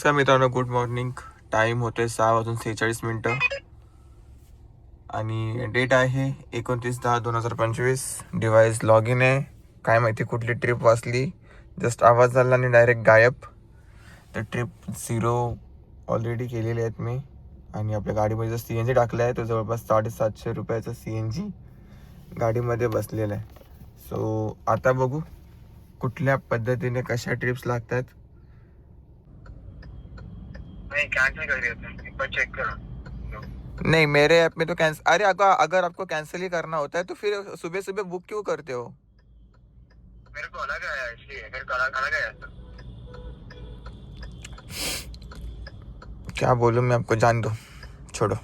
नमस्कार मित्रांनो good morning time होतोय सहा वाजून सेहेचाळीस मिनटं. आणि डेट आहे एकोणतीस दहा दोन हजार पंचवीस. डिव्हाइस लॉग इन आहे. काय माहिती कुठली ट्रिप वाचली. जस्ट आवाज झाला आणि डायरेक्ट गायब. तर ट्रिप झिरो ऑलरेडी केलेली आहेत मी. आणि आपल्या गाडीमध्ये जो सी एन जी टाकला आहे तो जवळपास साडेसातशे रुपयाचा सी एन जी गाडीमध्ये बसलेला आहे. सो आता बघू कुठल्या पद्धतीने कशा ट्रिप्स लागतात. नहीं मेरे ऐप में तो कैंसिल अरे अगर अगर आपको कैंसिल ही करना होता है तो फिर सुबह सुबह बुक क्यों करते हो? मेरे को अलग आया इसलिए मेरे को अलग अलग आया क्या बोलूँ मैं आपको जान दो छोड़ो।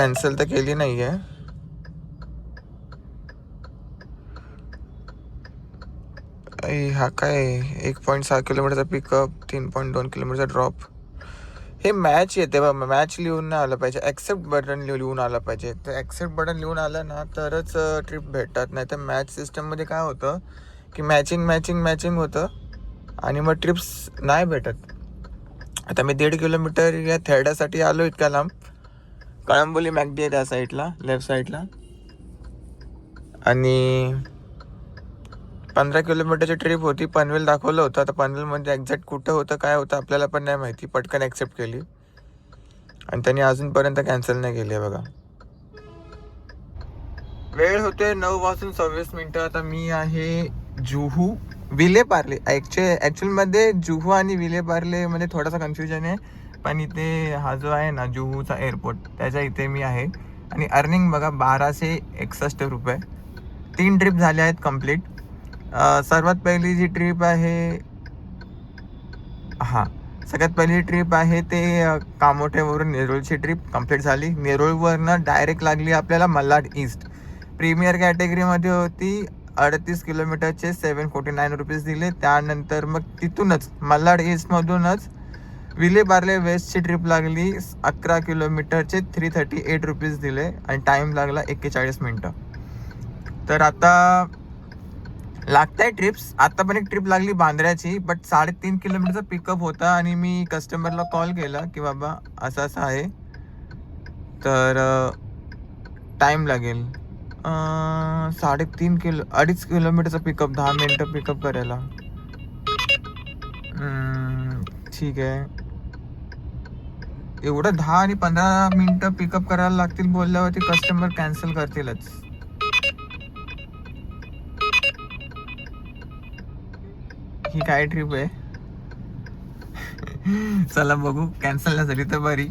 कॅन्सल तर केली नाही आहे हा काय? एक पॉईंट सहा किलोमीटरचा पिकअप तीन पॉईंट दोन किलोमीटरचा ड्रॉप हे मॅच येते बा मॅच लिहून नाही आलं पाहिजे. ॲक्सेप्ट बटन लिहून आलं पाहिजे. तर ॲक्सेप्ट बटन लिहून आलं ना तरच ट्रिप भेटतात. नाही तर मॅच सिस्टममध्ये काय होतं की मॅचिंग मॅचिंग मॅचिंग होतं आणि मग ट्रिप्स नाही भेटत. आता मी दीड किलोमीटर या थेरड्यासाठी आलो इतक्या लांब. कळंबोली मॅगडी आहे त्या साईडला लेफ्ट साईडला. आणि पंधरा किलोमीटरची ट्रिप होती पनवेल दाखवलं होतं. आता पनवेलमध्ये एक्झॅक्ट कुठं होतं काय होतं आपल्याला पण नाही माहिती. पटकन ॲक्सेप्ट केली. आणि त्यांनी अजूनपर्यंत कॅन्सल नाही केली आहे बघा. वेळ होते नऊ वाजून सव्वीस मिनटं. आता मी आहे जुहू. विले पार्ले ॲक्च्युअल ॲक्च्युअलमध्ये जुहू आणि विले पार्ले मध्ये थोडासा कन्फ्युजन आहे. पण इथे हा जो आहे ना जुहूचा एअरपोर्ट त्याच्या इथे मी आहे. आणि अर्निंग बघा बाराशे एकसष्ट रुपये. तीन ट्रिप झाल्या आहेत कंप्लीट सर्वात पहिली जी ट्रिप आहे हां सगळ्यात पहिली ट्रिप आहे ते कामोठेवरून कामोठ्यावरून नेरूळची ट्रिप कंप्लीट झाली. नेरूळवरनं डायरेक्ट लागली आपल्याला मल्हार ईस्ट प्रीमियर कॅटेगरीमध्ये होती अडतीस किलोमीटरचे सेवन फोर्टी नाईन रुपीज दिले. त्यानंतर मग तिथूनच मल्हार ईस्टमधूनच विलेबार्ले वेस्टची ट्रिप लागली अकरा किलोमीटरचे थ्री थर्टी एट रुपीज दिले आणि टाईम लागला एक्केचाळीस मिनटं. तर आता लागताय ट्रिप्स आता पण एक ट्रिप लागली बांद्र्याची बट साडेतीन किलोमीटरचा पिकअप होता आणि मी कस्टमरला कॉल केला की बाबा असं असं आहे. तर टाईम लागेल. साडेतीन किलो अडीच किलोमीटरचा पिकअप दहा मिनटं पिकअप करायला. ठीक आहे. एवढं दहा आणि पंधरा मिनटं पिकअप करायला लागतील बोलल्यावरती कस्टमर कॅन्सल करतीलच. ही काय ट्रिप आहे? चला बघू कॅन्सल नाही झाली तर बरी.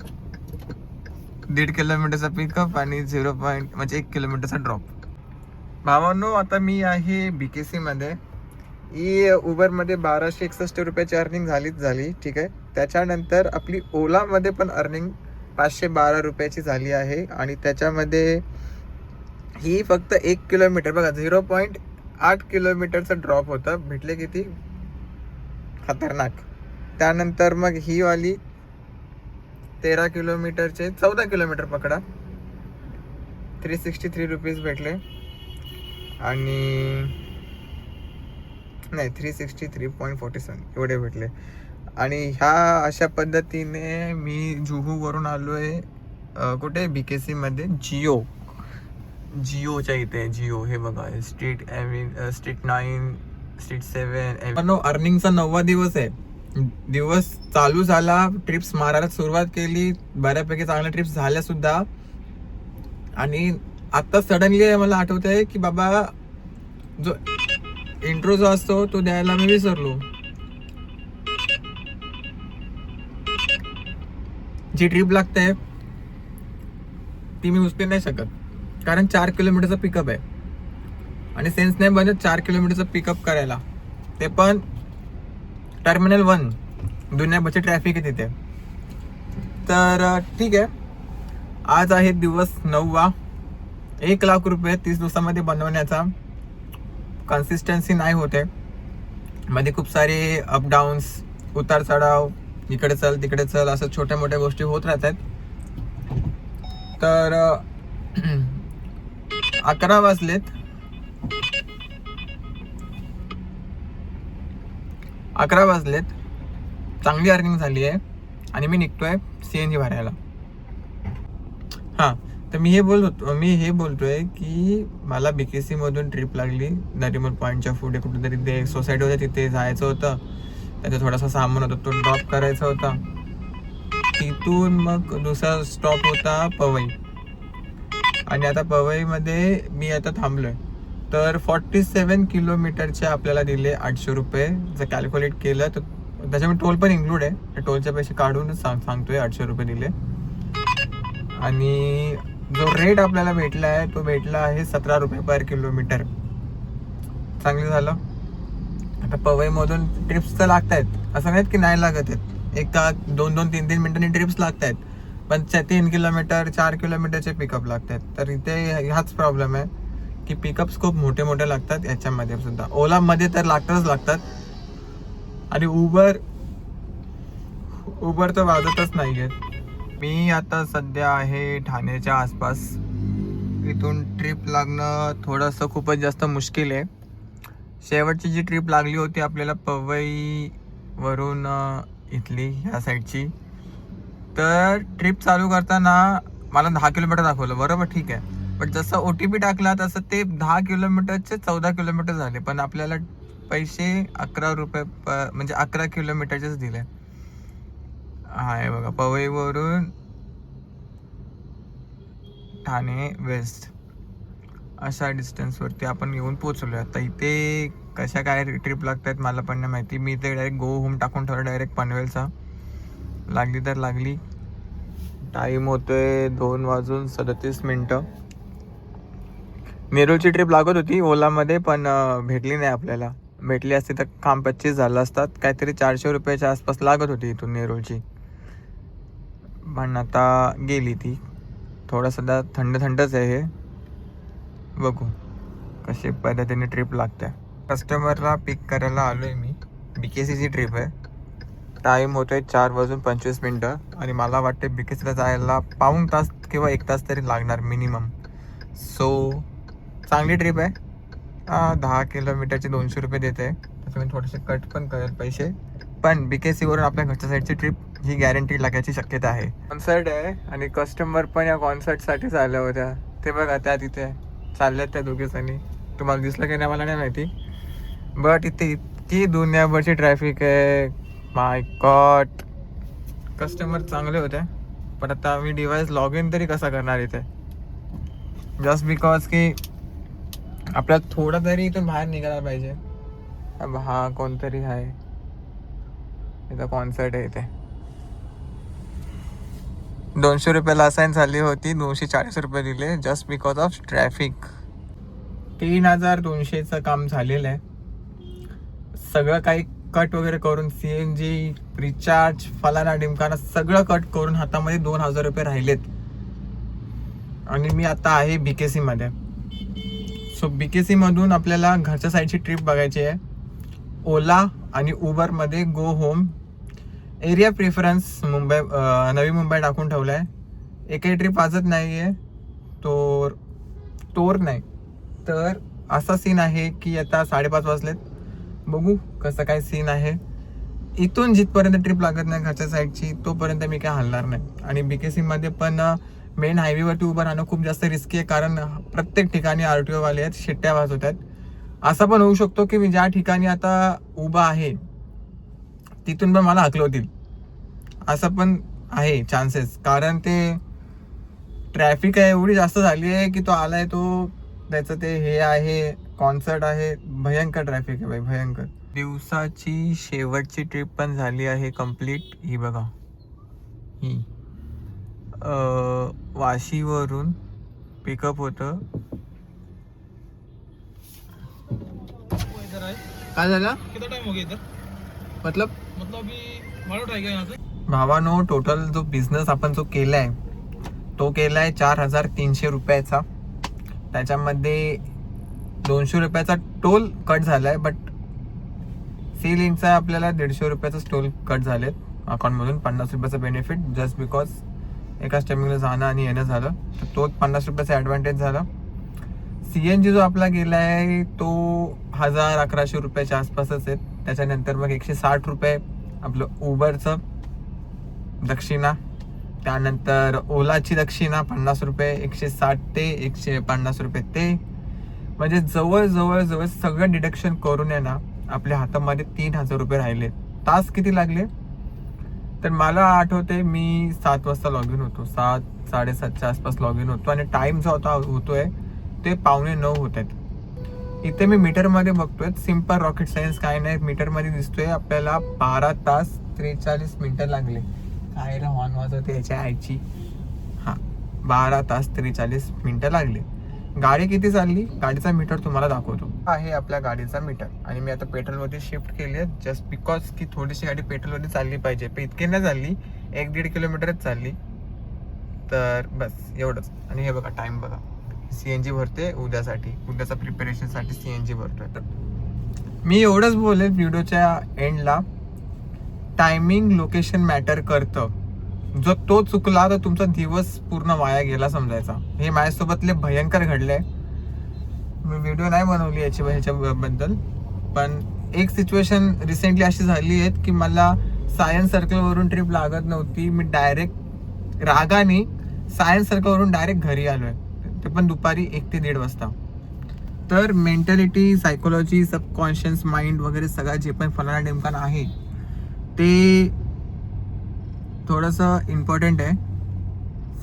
दीड किलोमीटरचा पिकअप आणि झिरो पॉईंट म्हणजे एक किलोमीटरचा ड्रॉप भावांनो आता मी आहे बी के सीमध्ये ही उबरमध्ये बाराशे एकसष्ट रुपयाची अर्निंग झालीच झाली ठीक आहे. त्याच्यानंतर आपली ओलामध्ये पण अर्निंग पाचशे बारा रुपयाची झाली आहे आणि त्याच्यामध्ये ही फक्त एक किलोमीटर बघा झिरो पॉईंट आठ किलोमीटरचा ड्रॉप होता भेटले किती? खतरनाक. त्यानंतर मग ही वाली तेरा किलोमीटरचे चौदा किलोमीटर पकडा. थ्री सिक्स्टी थ्री रुपीज भेटले. आणि नाही three sixty three point forty seven एवढे भेटले. आणि ह्या अशा पद्धतीने मी जुहूवरून आलो आहे कुठे? बी के सीमध्ये जिओ. जिओच्या इथे जिओ. हे बघा street street nine street seven अर्निंगचा नववा दिवस आहे. दिवस चालू झाला ट्रिप्स मारायला सुरुवात केली बऱ्यापैकी चांगल्या ट्रिप्स झाल्या सुद्धा. आणि आता सडनली मला आठवत आहे की बाबा जो इंट्रो जो असतो तो द्यायला मी विसरलो. जी ट्रिप लागते ती मी उचलू नाही शकत. कारण चार किलोमीटरचा पिकअप आहे. आणि सेन्स नाही बनत चार किलोमीटरचा पिकअप करायला. ते पण टर्मिनल वन दुनियाभरची ट्रॅफिक आहे तिथे. तर ठीक आहे. आज आहे दिवस नववा. एक लाख रुपये तीस दिवसामध्ये बनवण्याचा. कन्सिस्टन्सी नाही होते. मध्ये खूप सारे अपडाऊन्स उतार चढाव इकडे चल तिकडे चल असं छोट्या मोठ्या गोष्टी होत राहतात. तर अकरा वाजलेत. अकरा वाजलेत. चांगली अर्निंग झाली आहे आणि मी निघतोय सी एन जी भरायला. हां. तर मी हे बोलत होतो मी हे बोलतोय की मला बी के सीमधून ट्रिप लागली. नरिमल पॉईंटच्या पुढे कुठेतरी ते सोसायटी होत्या तिथे जायचं होतं. त्याचा थोडासा सामान होता तो ड्रॉप करायचा होता. तिथून मग दुसरा स्टॉप होता पवई. आणि आता पवईमध्ये मी आता थांबलोय. तर फॉर्टी सेवन किलोमीटरचे आपल्याला दिले आठशे रुपये. जर कॅल्क्युलेट केलं तर त्याच्यामध्ये टोल पण इन्क्लूड आहे. टोलचे पैसे काढूनच सांग सांगतोय आठशे रुपये दिले. आणि जो रेट आपल्याला भेटला आहे तो भेटला आहे सतरा रुपये पर किलोमीटर चांगलं झालं. आता पवईमधून ट्रिप्स तर लागत आहेत असं नाहीत की नाही लागत आहेत. एक एका दोन दोन तीन तीन मिनिटांनी ट्रिप्स लागत आहेत पण तीन किलोमीटर चार किलोमीटरचे पिकअप लागत आहेत तर इथे हाच प्रॉब्लेम आहे की पिकअप्स खूप मोठे मोठे लागतात याच्यामध्ये सुद्धा. ओलामध्ये तर लागतातच लागतात. आणि उबर उबर तर वाजतच नाही आहेत मी आता सध्या आहे ठाण्याच्या आसपास. इथून ट्रिप लागणं थोडंसं खूपच जास्त मुश्किल आहे. शेवटची जी ट्रिप लागली होती आपल्याला पवईवरून इथली ह्या साईडची तर ट्रिप चालू करताना मला दहा किलोमीटर दाखवलं. बरोबर ठीक आहे. पण जसं ओ टी पी टाकला तसं ते दहा किलोमीटरचे चौदा किलोमीटर झाले. पण आपल्याला पैसे अकरा रुपये प म्हणजे अकरा किलोमीटरचेच दिले. आहे बघा. पवईवरून ठाणे वेस्ट. अशा डिस्टन्सवरती आपण येऊन पोचलो आता इथे कशा काय ट्रिप लागतात मला पण नाही माहिती. मी इथे डायरेक्ट गो होम टाकून ठेवलं डायरेक्ट पनवेलचा. लागली तर लागली. टाईम होतोय दोन वाजून सदतीस मिनटं. नेरूळची ट्रिप लागत होती ओलामध्ये पण भेटली नाही आपल्याला. भेटली असती तर काम पच्चीस झालं असतात. काहीतरी चारशे रुपयाच्या आसपास लागत होती इथून नेरूळची. पण आता गेली ती. थोडं सध्या थंड थंडच आहे हे. बघू कशी पद्धतीने ट्रिप लागते. कस्टमरला पिक करायला आलो आहे मी बी के सीची ट्रिप आहे. टाईम होतो आहे चार वाजून पंचवीस मिनटं. आणि मला वाटते बी के सीला जायला पाऊण तास किंवा एक तास तरी लागणार मिनिमम सो चांगली ट्रिप आहे. दहा किलोमीटरचे दोनशे रुपये देते. त्याचं मी थोडेसे कट पण करेल पैसे. पण बी के सीवरून आपल्या घरच्या साईडची ट्रिप ही गॅरंटी लागायची शक्यता आहे. कॉन्सर्ट आहे आणि कस्टमर पण या कॉन्सर्टसाठीच आल्या होत्या. ते बघा त्या तिथे चालल्यात त्या दोघीजणी तुम्हाला दिसलं की नाही मला नाही माहिती. बट इथे इतकी दुनियाभरची ट्रॅफिक आहे. माय गॉड कस्टमर चांगले होते पण आता मी डिवाईस लॉग इन तरी कसा करणार इथे? जस्ट बिकॉज की आपल्याला थोडं तरी इथून बाहेर निघायला पाहिजे. अब हा कोणतरी आहे. इथं कॉन्सर्ट आहे इथे. दोनशे रुपयाला असाईन झाली होती. दोनशे चाळीस रुपये दिले जस्ट बिकॉज ऑफ ट्रॅफिक तीन हजार दोनशेचं काम झालेलं आहे. सगळं काही कट वगैरे करून सी एन जी रिचार्ज फलाना डिमकाना सगळं कट करून हातामध्ये दोन हजार रुपये राहिलेत. आणि मी आता आहे बी के सीमध्ये सो बी के सीमधून आपल्याला घरच्या साईडची ट्रिप बघायची आहे. ओला आणि उबरमध्ये go home area preference Mumbai Navi Mumbai टाकून ठेवला आहे एकही ट्रिप वाजत नाही आहे तोर तोर नाही. तर असा सीन आहे की आता साडेपाच वाजलेत. बघू कसं काय सीन आहे. इथून जिथपर्यंत ट्रिप लागत नाही घरच्या साईडची तोपर्यंत मी काय हलणार नाही. आणि बी के सीमध्ये पण मेन हायवेवरती उभं राहणं खूप जास्त रिस्की आहे. कारण प्रत्येक ठिकाणी आर टी ओवाले आहेत शिट्ट्या वाजवत आहेत. असं पण होऊ शकतो की मी ज्या ठिकाणी आता उभा आहे तिथून पण मला हकलवतील असं पण आहे चान्सेस कारण ते ट्रॅफिक आहे एवढी जास्त झाली आहे की तो आलाय तो त्याचं ते हे आहे कॉन्सर्ट आहे भयंकर ट्रॅफिक आहे भाई भयंकर. दिवसाची शेवटची ट्रिप पण झाली आहे कंप्लीट ही बघा. ही. वाशीवरून पिकअप होतं. काय झालं? कितना टाइम हो गया इधर मतलब मतलब भावानो टोटल जो बिझनेस आपण जो केलाय तो केलाय चार हजार तीनशे रुपयाचा. त्याच्यामध्ये दोनशे रुपयाचा टोल कट झालाय बट सी लिंकचा आपल्याला दीडशे रुपयाचा टोल कट झालेत. अकाउंटमधून पन्नास रुपयाचं बेनिफिट जस्ट बिकॉज एकाच टायमिंगला जाणं आणि येणं झालं तर तो पन्नास रुपयाचा ॲडव्हान्टेज झाला. सी एन जी जो आपला गेला आहे तो हजार अकराशे रुपयाच्या आसपासच आहे त्याच्यानंतर मग एकशे साठ रुपये आपलं उबरचं दक्षिणा. त्यानंतर ओलाची दक्षिणा पन्नास रुपये एकशे साठ ते एकशे पन्नास रुपये ते. म्हणजे जवळ जवळ जवळ सगळं डिडक्शन करून आहे ना आपल्या हातामध्ये तीन हजार रुपये राहिले. तास किती लागले? तर मला आठवते मी सात वाजता लॉग इन होतो. सात साडेसातच्या आसपास लॉग इन होतो. आणि टाईम जो होता होतोय ते पावणे नऊ होत आहेत. इथे मी मीटरमध्ये बघतोय. सिंपल रॉकेट सायन्स काय नाही मीटरमध्ये दिसतोय. आपल्याला बारा तास त्रेचाळीस मिनटं लागले. काय हॉर्न वाजवते याच्या आईची. हा बारा तास त्रेचाळीस मिनटं लागले. गाडी किती चालली? गाडीचा मीटर तुम्हाला दाखवतो. आहे आपल्या गाडीचा मीटर आणि मी आता पेट्रोलवरती शिफ्ट केली आहे. जस्ट बिकॉज की थोडीशी गाडी पेट्रोलवरती चालली पाहिजे. पण इतकी नाही चालली. एक दीड किलोमीटरच चालली. तर बस एवढंच. आणि हे बघा टाईम बघा. सी एन जी भरते उद्यासाठी. उद्याचा प्रिपरेशनसाठी सी एन जी भरतोय. तर मी एवढंच बोलेल व्हिडिओच्या एंडला टायमिंग लोकेशन मॅटर करतं. जो तो चुकला तर तुमचा दिवस पूर्ण वाया गेला समजायचा. हे माझ्यासोबतले भयंकर घडले मी व्हिडिओ नाही बनवली याची ह्याच्याबद्दल पण एक सिच्युएशन रिसेंटली अशी झाली आहे की मला सायन्स सर्कलवरून ट्रिप लागत नव्हती. मी डायरेक्ट रागाने सायन्स सर्कलवरून डायरेक्ट घरी आलो आहे ते पण दुपारी एक ते दीड वाजता. तर मेंटॅलिटी सायकोलॉजी सबकॉन्शियस माइंड वगैरे सगळं जे पण फलाना डेमकान आहे ते थोडंसं इम्पॉर्टंट आहे.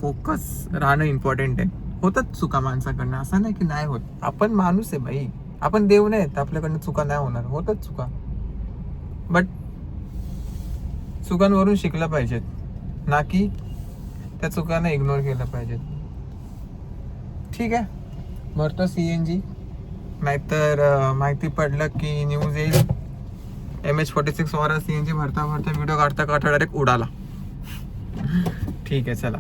फोकस राहणं इम्पॉर्टंट आहे. होतात चुका माणसाकडनं. असं नाही की नाही होत. आपण माणूस आहे बाई. आपण देव नाही तर आपल्याकडनं चुका नाही होणार. होतात चुका. बट चुकांवरून शिकलं पाहिजेत. ना की त्या चुकांना इग्नोर केलं पाहिजेत. ठीक आहे. भरतो सी एन जी नाहीतर अं, माहिती पडलं की न्यूज येईल. एम एच फोर्टी सिक्स वर सी एन जी भरता भरता व्हिडिओ काढता काढता डायरेक्ट उडाला. ठीक आहे चला.